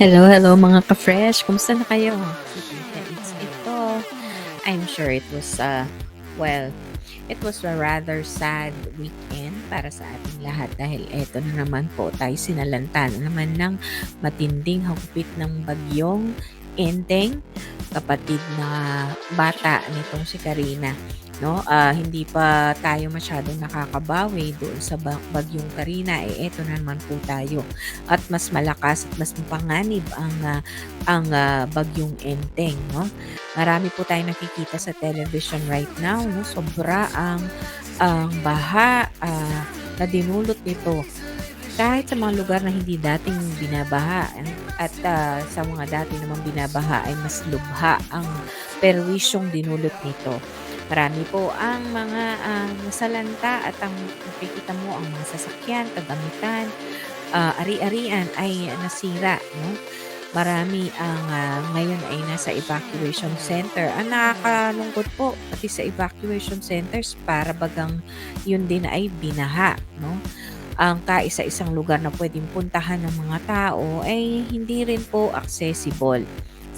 Hello, hello mga ka-fresh. Kumusta na kayo? Ito. I'm sure it was, uh, well, it was a rather sad weekend para sa ating lahat dahil eto na naman po tayo sinalanta na naman ng matinding hagupit ng bagyong Enteng, kapatid na bata nitong si Karina. No, ah, hindi pa tayo masyadong nakakabawi doon sa ba- bagyong Karina eh eto na naman po tayo. At mas malakas at mas mapanganib ang ah, ang ah, bagyong Enteng no? Marami po tayong nakikita sa television right now no? Sobra ang ang baha ah, na dinulot nito. Kahit sa mga lugar na hindi dating binabaha at ah, sa mga dati namang binabaha ay mas lubha ang perwisyong dinulot nito Marami po ang mga ah, nasalanta at ang nakikita mo ang mga sasakyan, kagamitan, ah, ari-arian ay nasira. No? Marami ang ah, ngayon ay nasa evacuation center. Ang nakakalungkot po, pati sa evacuation centers, para bagang yun din ay binaha. No? Ang kaisa-isang lugar na pwedeng puntahan ng mga tao ay hindi rin po accessible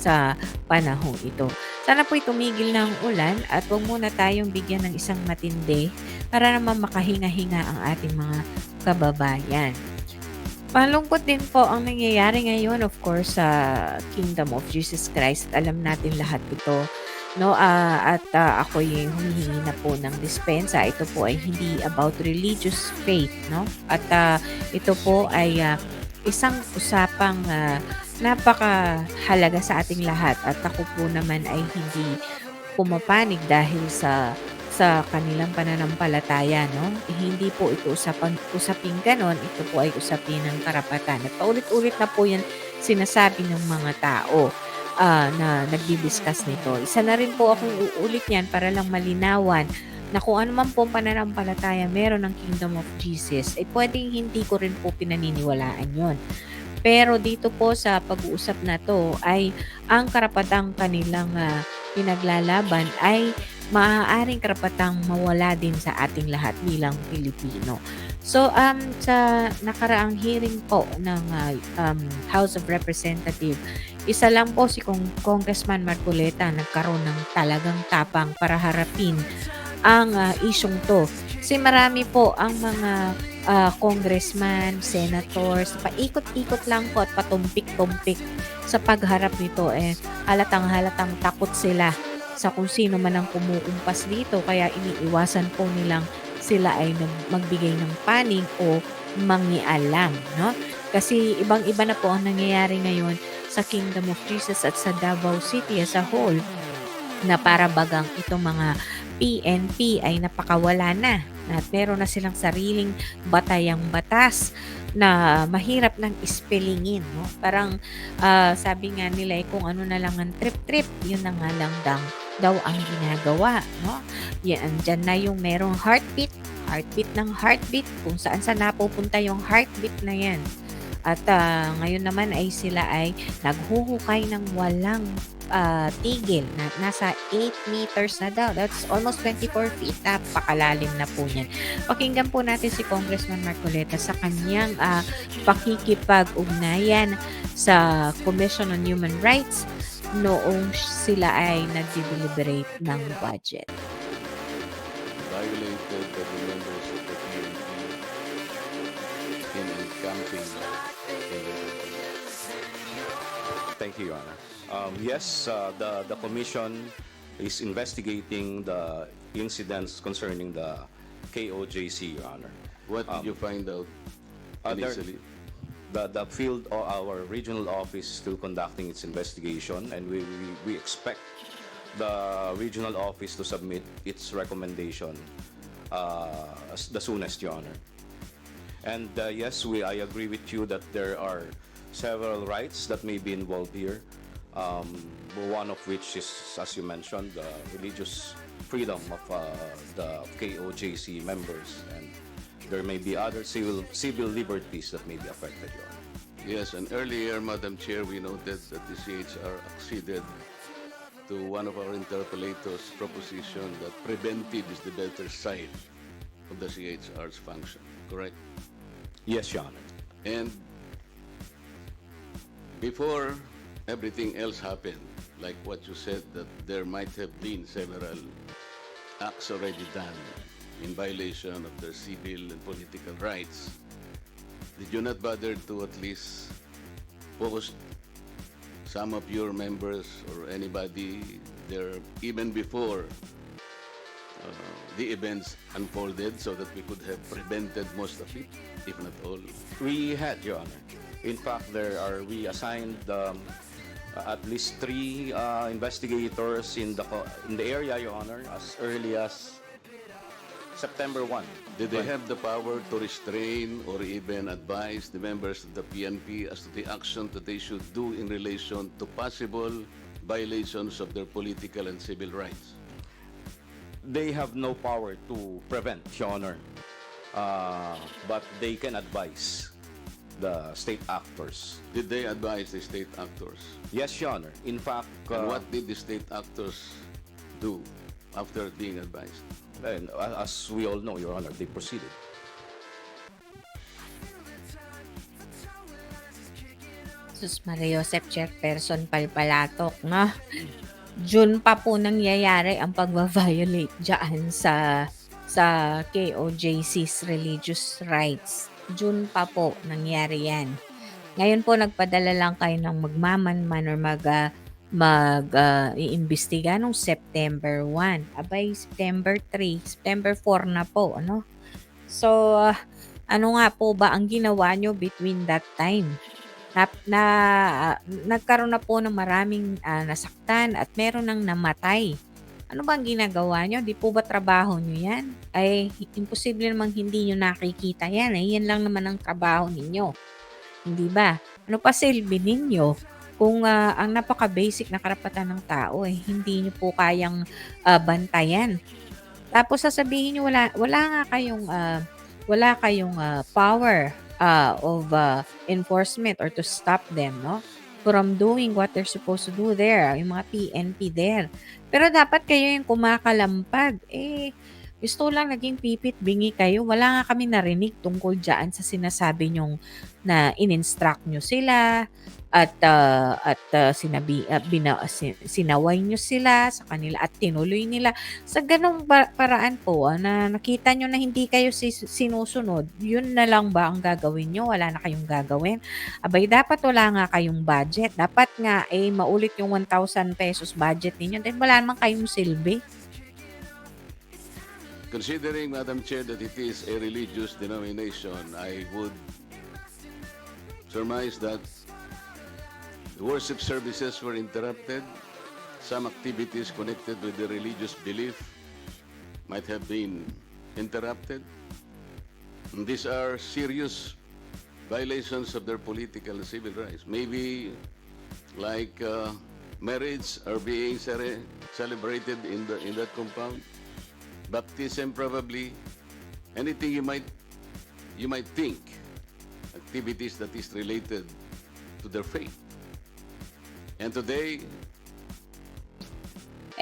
sa panahong ito. Sana po'y tumigil na ang ulan at huwag muna tayong bigyan ng isang matindi para naman makahinga-hinga ang ating mga kababayan. Malungkot din po ang nangyayari ngayon of course sa Kingdom of Jesus Christ. Alam natin lahat ito. No, ah, at ah, ako'y humihingi na po ng dispensa. Ito po ay hindi about religious faith, no? At ah, ito po ay ah, isang usapang ah, napakahalaga sa ating lahat at ako po naman ay hindi pumapanig dahil sa sa kanilang pananampalataya, no? Eh, hindi po ito usapang usaping ganon, ito po ay usapin ng karapatan. At paulit-ulit na po yan sinasabi ng mga tao ah, na nagdi-discuss nito. Isa na rin po akong uulit yan para lang malinawan na kung ano man po pananampalataya meron ng Kingdom of Jesus, ay pwedeng hindi ko rin po pinaniniwalaan yon. Pero dito po sa pag-uusap na to ay ang karapatang kanilang ah, pinaglalaban ay maaaring karapatang mawala din sa ating lahat bilang Pilipino. So um sa nakaraang hearing po ng ah, um, House of Representative, isa lang po si Kong Congressman Marcoleta nagkaroon ng talagang tapang para harapin ang ah, isyong to. Kasi marami po ang mga ah, congressman, senators, paikot-ikot lang po at patumpik-tumpik sa pagharap nito. Eh, halatang halatang takot sila sa kung sino man ang kumukumpas dito. Kaya iniiwasan po nilang sila ay magbigay ng panig o mangialam. No? Kasi ibang-iba na po ang nangyayari ngayon sa Kingdom of Jesus at sa Davao City as a whole na para bagang itong mga PNP ay napakawala na at meron na silang sariling batayang batas na mahirap nang ispelingin. No? Parang ah, sabi nga nila eh, kung ano na lang ang trip-trip, yun na nga lang dang, daw ang ginagawa. No? Yan, dyan na yung merong heartbeat, heartbeat ng heartbeat, kung saan saan napupunta yung heartbeat na yan. At ah, ngayon naman ay sila ay naghuhukay ng walang ah, tigil na nasa 8 meters na daw. That's almost 24 feet. Napakalalim na po niyan. Pakinggan po natin si Congressman Marcoleta sa kanyang ah, pakikipag-ugnayan sa Commission on Human Rights noong sila ay nagdi-deliberate ng budget. Thank you, Your Honor. Um, yes, uh, the, the commission is investigating the incidents concerning the KOJC, Your Honor. What did you find out uh, there- initially? The, the field, or our regional office is still conducting its investigation and we, we, we expect the regional office to submit its recommendation uh, as the soonest, Your Honor. And uh, yes, we, I agree with you that there are several rights that may be involved here. Um, one of which is, as you mentioned, the religious freedom of uh, the KOJC members. And there may be other civil, civil liberties that may be affected. Yes, and earlier, Madam Chair, we noted that the CHR acceded to one of our interpellators' proposition that preventive is the better side of the CHR's function, correct? Yes, Your Honor. And before everything else happened, like what you said, that there might have been several acts already done in violation of their civil and political rights, did you not bother to at least post some of your members or anybody there even before uh, the events unfolded so that we could have prevented most of it, if not all? We had, Your Honor. In fact, there are, we assigned um, at least three uh, investigators in the, in the area, Your Honor, as early as September 1. Did they have the power to restrain or even advise the members of the PNP as to the action that they should do in relation to possible violations of their political and civil rights? They have no power to prevent, Your Honor. Uh, but they can advise the state actors. Did they advise the state actors? Yes, Your Honor. In fact, And uh, what did the state actors do after being advised? and, uh, as we all know, Your Honor, they proceeded. Sus Maria Joseph Chairperson Palpalatok, no? June pa po nangyayari ang pagva-violate dyan sa sa KOJC's religious rights. June pa po nangyari yan. Ngayon po nagpadala lang kayo ng magmamanman or mag ah, mag ah, iimbestiga nung September 1. Abay, September 3, September 4 na po, ano? So, ah, ano nga po ba ang ginawa nyo between that time? na, na ah, nagkaroon na po ng maraming ah, nasaktan at meron ng namatay. Ano ba ang ginagawa nyo? Di po ba trabaho nyo yan? Ay, imposible namang hindi nyo nakikita yan. Ay, yan lang naman ang trabaho ninyo. Hindi ba? Ano pa silbi ninyo? Kung ah, ang napaka-basic na karapatan ng tao, eh, hindi nyo po kayang ah, bantayan. Tapos sasabihin nyo, wala, wala nga kayong, ah, wala kayong ah, power uh, of uh, enforcement or to stop them, no? From doing what they're supposed to do there, yung mga PNP there. Pero dapat kayo yung kumakalampag. Eh, gusto lang naging pipit bingi kayo. Wala nga kami narinig tungkol dyan sa sinasabi nyong na in-instruct nyo sila at uh, at uh, sinabi uh, bina, sin- sinaway nyo sila sa kanila at tinuloy nila. Sa ganong pa- paraan po ah, na nakita nyo na hindi kayo sinusunod yun na lang ba ang gagawin nyo? Wala na kayong gagawin? Abay dapat wala nga kayong budget. Dapat nga eh maulit yung 1,000 pesos budget ninyo. Dahil wala naman kayong silbi Considering, Madam Chair, that it is a religious denomination, I would surmise that the worship services were interrupted. Some activities connected with the religious belief might have been interrupted. And these are serious violations of their political and civil rights. Maybe like uh, marriage are being celebrated in the in that compound baptism probably anything you might you might think activities that is related to their faith and today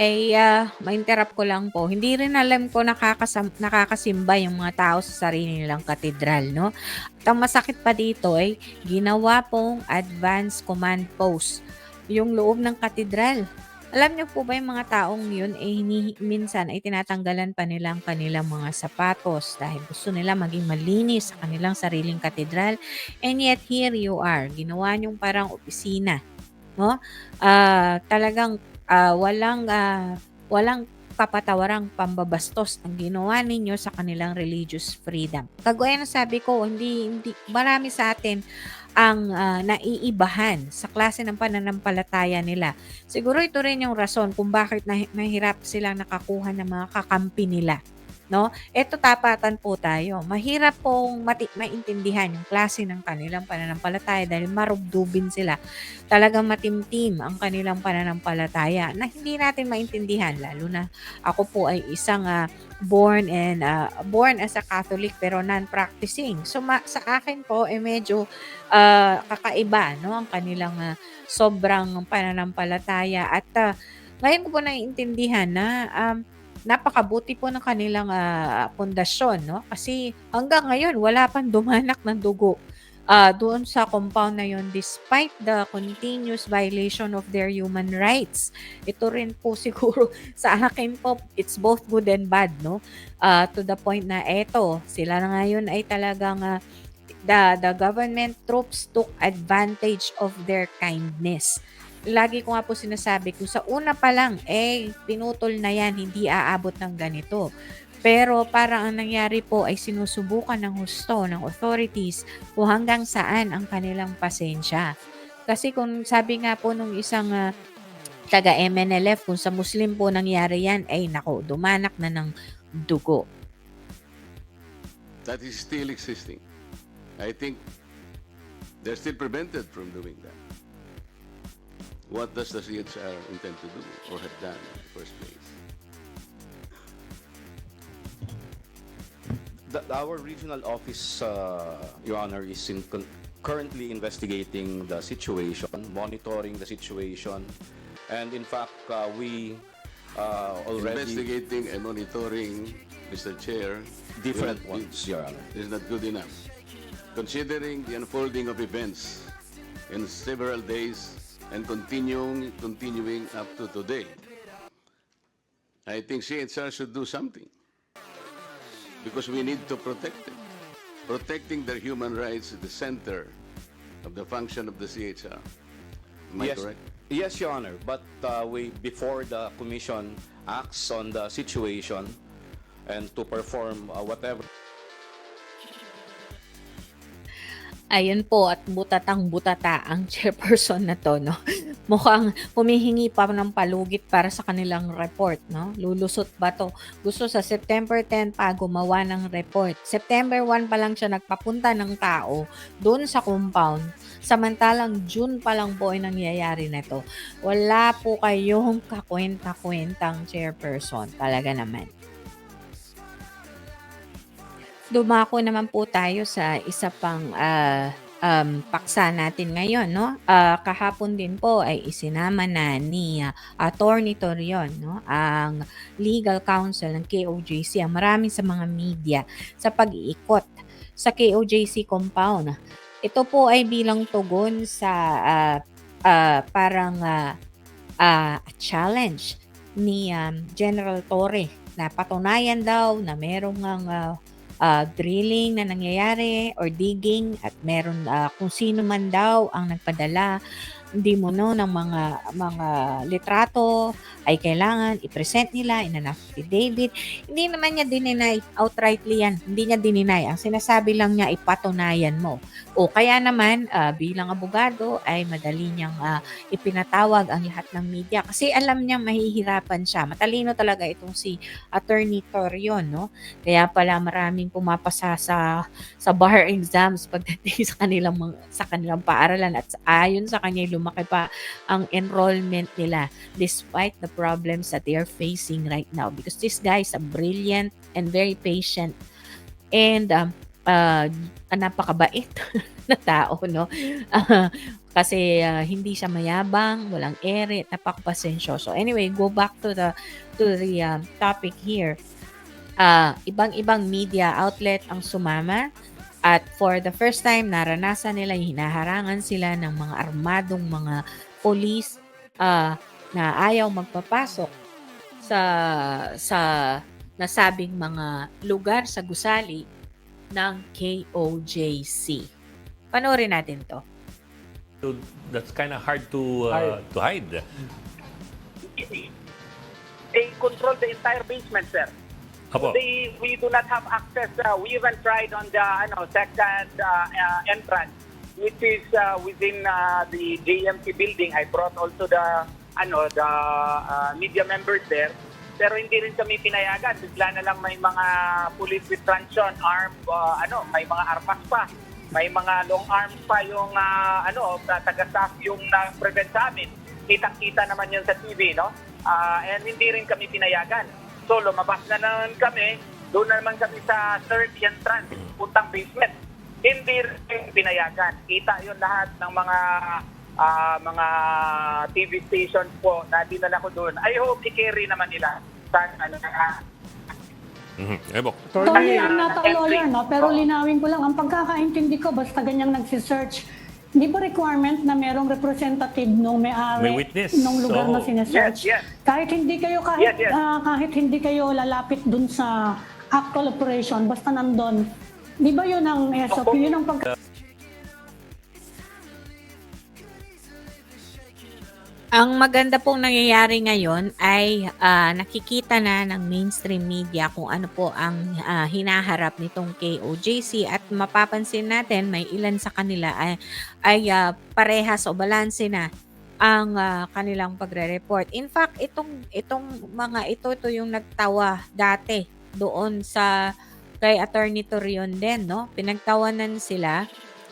eh ah, ma-interrupt ko lang po. Hindi rin alam ko nakakasam, nakakasimba yung mga tao sa sarili nilang katedral, no? At ang masakit pa dito ay ginawa pong advance command post yung loob ng katedral. Alam niyo po ba yung mga taong yun, eh, hini, minsan ay tinatanggalan pa nila ang kanilang mga sapatos dahil gusto nila maging malinis sa kanilang sariling katedral. And yet, here you are. Ginawa niyong parang opisina. No? Ah, talagang ah, walang ah, walang kapatawarang pambabastos ang ginawa ninyo sa kanilang religious freedom. Kagaya ng sabi ko, hindi, hindi marami sa atin ang ah, naiibahan sa klase ng pananampalataya nila. Siguro ito rin yung rason kung bakit nahi- mahirap silang nakakuha ng mga kakampi nila. No? Ito tapatan po tayo. Mahirap pong mati- maintindihan yung klase ng kanilang pananampalataya dahil marubdubin sila talagang matimtim ang kanilang pananampalataya na hindi natin maintindihan lalo na ako po ay isang ah, born and ah, born as a Catholic pero non-practicing. So ma- sa akin po eh medyo ah, kakaiba no ang kanilang ah, sobrang pananampalataya at ah, ngayon ko po naiintindihan na um, napakabuti po ng kanilang pundasyon no kasi hanggang ngayon wala pang dumanak ng dugo ah, doon sa compound na yon despite the continuous violation of their human rights. Ito rin po siguro sa akin po, it's both good and bad, no? Ah, to the point na eto, sila na ngayon ay talagang ah, the, the government troops took advantage of their kindness. Lagi ko nga po sinasabi, kung sa una pa lang, eh, pinutol na yan, hindi aabot ng ganito. Pero parang ang nangyari po ay sinusubukan ng husto ng authorities kung hanggang saan ang kanilang pasensya. Kasi kung sabi nga po nung isang ah, taga MNLF, kung sa Muslim po nangyari yan, ay nako, dumanak na ng dugo. That is still existing. I think they're still prevented from doing that. What does the CHR intend to do or have done in the first place? The, our regional office, uh, Your Honor, is in con- currently investigating the situation, monitoring the situation, and in fact, uh, we uh, already Investigating and monitoring, Mr. Chair. different not- ones, Your Honor. Is not good enough. Considering the unfolding of events in several days and continuing, continuing up to today, I think CHR should do something. Because we need to protect them. Protecting their human rights is the center of the function of the CHR. Am I yes, correct? Yes, Your Honor. But uh, we, before the commission acts on the situation and to perform uh, whatever Ayun po at butatang butata ang chairperson na to no. Mukhang humihingi pa ng palugit para sa kanilang report no. Lulusot ba to? Gusto sa September 10 pa gumawa ng report. September 1 pa lang siya nagpapunta ng tao doon sa compound. Samantalang June pa lang po ay nangyayari na to. Wala po kayong kakwenta-kwentang chairperson. Talaga naman. Dumako naman po tayo sa isa pang ah, um, paksa natin ngayon, no? Ah, kahapon din po ay isinama na ni ah, Attorney Torion, no? Ang legal counsel ng KOJC, ang marami sa mga media sa pag-iikot sa KOJC compound. Ito po ay bilang tugon sa ah, ah, parang ah, ah, challenge ni um, General Torre na patunayan daw na merong ang ah, ah, drilling na nangyayari or digging at meron ah, kung sino man daw ang nagpadala hindi mo no ng mga mga litrato ay kailangan i-present nila in an affidavit. Hindi naman niya dininay outrightly yan. Hindi niya dininay. Ang sinasabi lang niya ipatunayan mo. O kaya naman ah, bilang abogado ay madali niyang ah, ipinatawag ang lahat ng media kasi alam niya mahihirapan siya. Matalino talaga itong si Attorney Torion, no? Kaya pala maraming pumapasa sa sa bar exams pagdating sa kanilang mga, sa kanilang paaralan at ayon sa kanya lumaki pa ang enrollment nila despite the problems that they are facing right now. Because this guy is a brilliant and very patient and um, uh, napakabait na tao no? Ah, kasi ah, hindi siya mayabang walang ere napakapasensyoso anyway go back to the to the um, topic here. Ah ibang-ibang media outlet ang sumama at for the first time naranasan nila yung hinaharangan sila ng mga armadong mga police ah, na ayaw magpapasok sa sa nasabing mga lugar sa gusali ng KOJC. Panoorin natin to. So that's kind of hard to uh, to hide. they control the entire basement, sir. Apo. They, we do not have access. Uh, we even tried on the ano, second uh, uh, entrance, which is uh, within uh, the JMT building. I brought also the ano the uh, media members there. Pero hindi rin kami pinayagan. Bigla na lang may mga police with truncheon, arm, uh, ano, may mga armas pa. May mga long arms pa yung uh, ano, taga-staff yung na-prevent sa amin. Kitang-kita naman yun sa TV, no? Ah, and hindi rin kami pinayagan. So lumabas na naman kami, doon na naman kami sa third entrance, puntang basement. Hindi rin pinayagan. Kita yun lahat ng mga ah, mga TV stations po na dinala ko doon. I hope i-carry naman nila sa ano, ah, Mhm. Eh, Bok. Attorney, Kasi, I'm not a uh, lawyer, no? Pero linawin ko lang, ang pagkakaintindi ko, basta ganyang nagsisearch, di ba requirement na merong representative nung may-ari May witness. nung lugar na Oo. sinesearch? Yes, yes. Kahit hindi kayo kahit Yes, yes. ah, kahit hindi kayo lalapit dun sa actual operation, basta nandun. Di ba yun ang SOP? Yun ang pag Ang maganda pong nangyayari ngayon ay ah, nakikita na ng mainstream media kung ano po ang ah, hinaharap nitong KOJC at mapapansin natin may ilan sa kanila ay, ay ah, parehas o balanse na ang ah, kanilang pagre-report. In fact, itong itong mga ito ito yung nagtawa dati doon sa kay Attorney Torion din, no? Pinagtawanan sila.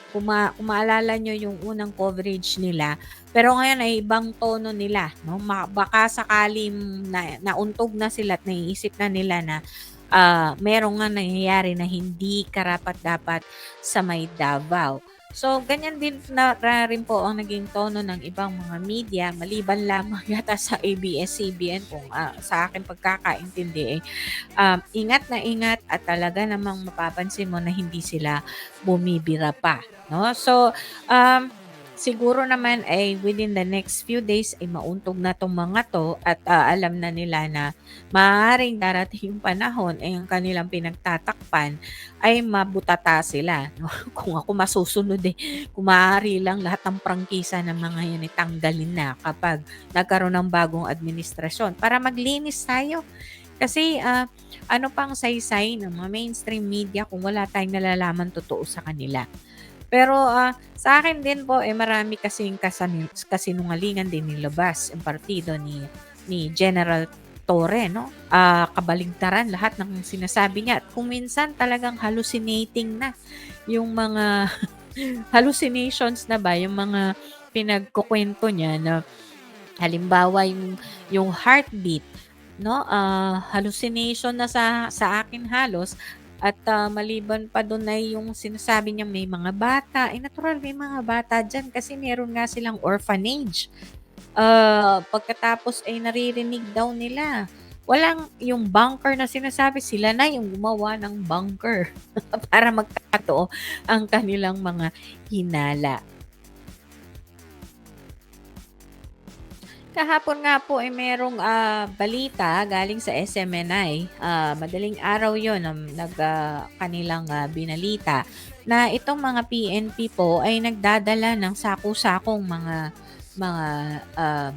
Kuma, kung maalala nyo yung unang coverage nila, pero ngayon ay ibang tono nila, no? Ma- baka sakaling na, nauntog na sila at naiisip na nila na ah merong nga nangyayari na hindi karapat-dapat sa may Davao. So, ganyan din na, na rin po ang naging tono ng ibang mga media, maliban lamang yata sa ABS-CBN kung ah, sa akin pagkakaintindi eh, um, ingat na ingat at talaga namang mapapansin mo na hindi sila bumibira pa. No? So, um, siguro naman ay within the next few days ay mauntog na tong mga to at ah, alam na nila na maaaring darating yung panahon ay ang kanilang pinagtatakpan ay mabutata sila. No? Kung ako masusunod eh, kung maaari lang lahat ng prangkisa ng mga yan ay tanggalin na kapag nagkaroon ng bagong administrasyon para maglinis tayo. Kasi ah, ano pang saysay ng mga mainstream media kung wala tayong nalalaman totoo sa kanila. Pero ah, sa akin din po, eh, marami kasing kasani- kasinungalingan din nilabas ang partido ni, ni General Torre, no? Ah, kabaligtaran lahat ng sinasabi niya. At kung minsan talagang hallucinating na yung mga hallucinations na ba, yung mga pinagkukwento niya na halimbawa yung, yung heartbeat, no? Ah, hallucination na sa, sa akin halos at ah, maliban pa doon ay yung sinasabi niya may mga bata. Eh, natural may mga bata dyan kasi meron nga silang orphanage. Ah, pagkatapos ay naririnig daw nila. Walang yung bunker na sinasabi, sila na yung gumawa ng bunker para magkatoo ang kanilang mga hinala. Kahapon nga po ay merong ah, balita galing sa SMNI. Ah, madaling araw yon ang nag ah, kanilang ah, binalita na itong mga PNP po ay nagdadala ng saku-sakong mga mga ah,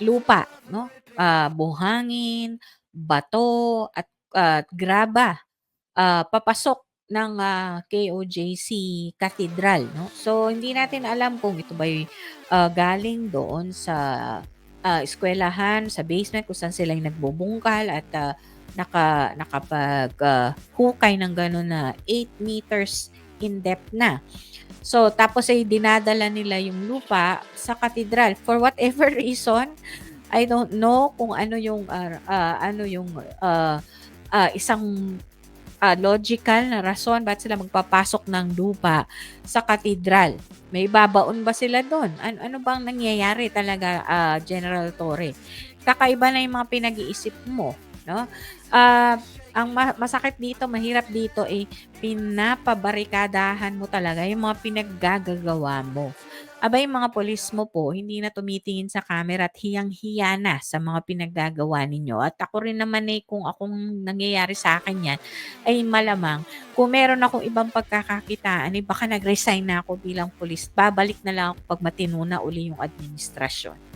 lupa, no? Ah, buhangin, bato at at graba ah, papasok ng ah, KOJC Cathedral, no? So hindi natin alam kung ito ba galing doon sa ah, eskwelahan, sa basement kung saan sila nagbubungkal at ah, naka nakapag ah, hukay ng gano'n na 8 meters in depth na. So tapos ay dinadala nila yung lupa sa katedral for whatever reason. I don't know kung ano yung ah, ah, ano yung ah, ah, isang ah, logical na rason ba't sila magpapasok ng lupa sa katedral. May babaon ba sila doon? Ano, ano bang nangyayari talaga, ah, General Torre? Kakaiba na yung mga pinag-iisip mo, no? Ah, ang ma- masakit dito, mahirap dito, eh, pinapabarikadahan mo talaga yung mga pinaggagagawa mo. Aba yung mga polis mo po, hindi na tumitingin sa camera at hiyang-hiya na sa mga pinaggagawa ninyo. At ako rin naman eh, kung akong nangyayari sa akin yan, ay malamang kung meron akong ibang pagkakakitaan, eh baka nag-resign na ako bilang polis. Babalik na lang ako pag matino na uli yung administrasyon.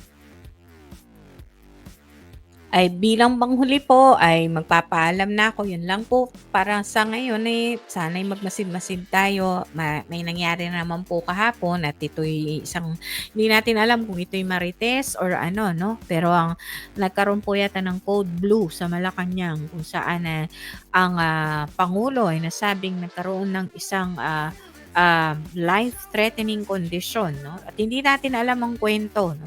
Ay bilang panghuli po ay magpapaalam na ako. Yun lang po para sa ngayon eh sana'y magmasid-masid tayo. Ma- may nangyari naman po kahapon at ito'y isang hindi natin alam kung ito'y marites or ano no. Pero ang nagkaroon po yata ng code blue sa Malacanang kung saan na ang ah, pangulo ay nasabing nagkaroon ng isang ah, ah, life-threatening condition no. At hindi natin alam ang kwento no.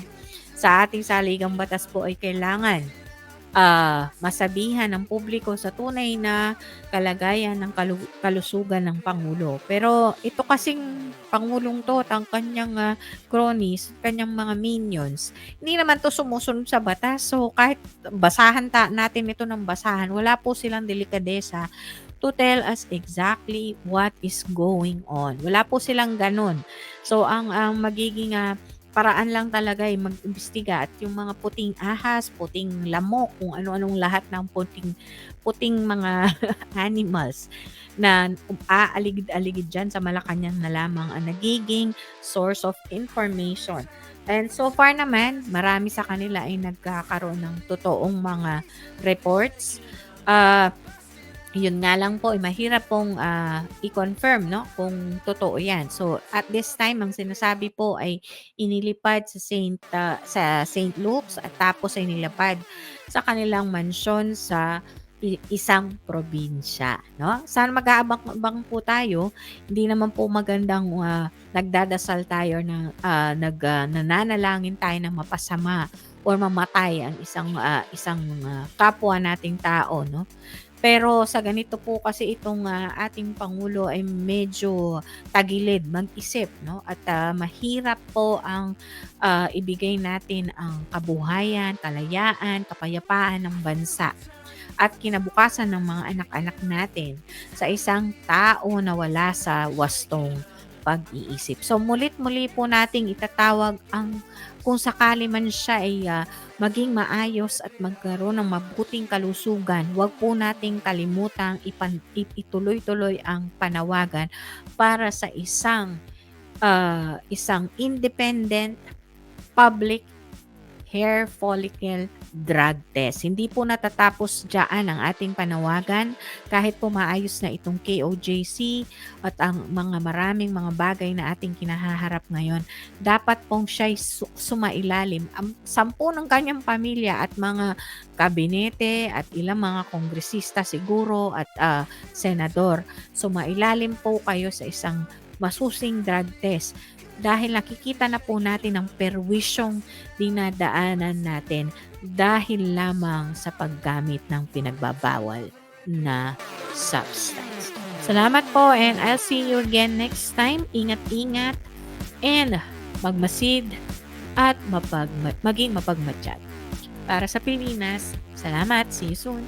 Sa ating saligang batas po ay kailangan ah, masabihan ng publiko sa tunay na kalagayan ng kalu- kalusugan ng Pangulo. Pero ito kasing Pangulong to at ang kanyang ah, cronies, kanyang mga minions, hindi naman to sumusunod sa batas. So kahit basahan ta natin ito ng basahan, wala po silang delikadesa to tell us exactly what is going on. Wala po silang ganun. So ang ang magiging ah, paraan lang talaga ay mag-imbestiga at yung mga puting ahas, puting lamok, kung ano-anong lahat ng puting puting mga animals na aaligid-aligid dyan sa Malacanang na lamang ang nagiging source of information. And so far naman, marami sa kanila ay nagkakaroon ng totoong mga reports. Ah, yun nga lang po, eh, mahirap pong ah, i-confirm no, kung totoo yan. So, at this time, ang sinasabi po ay inilipad sa Saint, ah, sa St. Luke's at tapos ay nilapad sa kanilang mansyon sa isang probinsya. No? Sana mag-aabang po tayo. Hindi naman po magandang ah, nagdadasal tayo na ah, nag, ah, nananalangin tayo ng mapasama or mamatay ang isang ah, isang ah, kapwa nating tao. No? Pero sa ganito po kasi itong ah, ating Pangulo ay medyo tagilid mag-isip. No? At ah, mahirap po ang ah, ibigay natin ang kabuhayan, kalayaan, kapayapaan ng bansa at kinabukasan ng mga anak-anak natin sa isang tao na wala sa wastong pag-iisip. So mulit-muli po nating itatawag ang kung sakali man siya ay ah, maging maayos at magkaroon ng mabuting kalusugan, huwag po nating kalimutang ipan, ip- ituloy-tuloy ang panawagan para sa isang ah, isang independent public hair follicle drug test. Hindi po natatapos dyan ang ating panawagan kahit po maayos na itong KOJC at ang mga maraming mga bagay na ating kinahaharap ngayon. Dapat pong siya'y su- sumailalim. Ang sampu ng kanyang pamilya at mga kabinete at ilang mga kongresista siguro at ah, senador. Sumailalim po kayo sa isang masusing drug test dahil nakikita na po natin ang perwisyong dinadaanan natin dahil lamang sa paggamit ng pinagbabawal na substance. Salamat po and I'll see you again next time. Ingat-ingat and magmasid at mapag maging mapagmatsyag. Para sa Pilipinas, salamat. See you soon.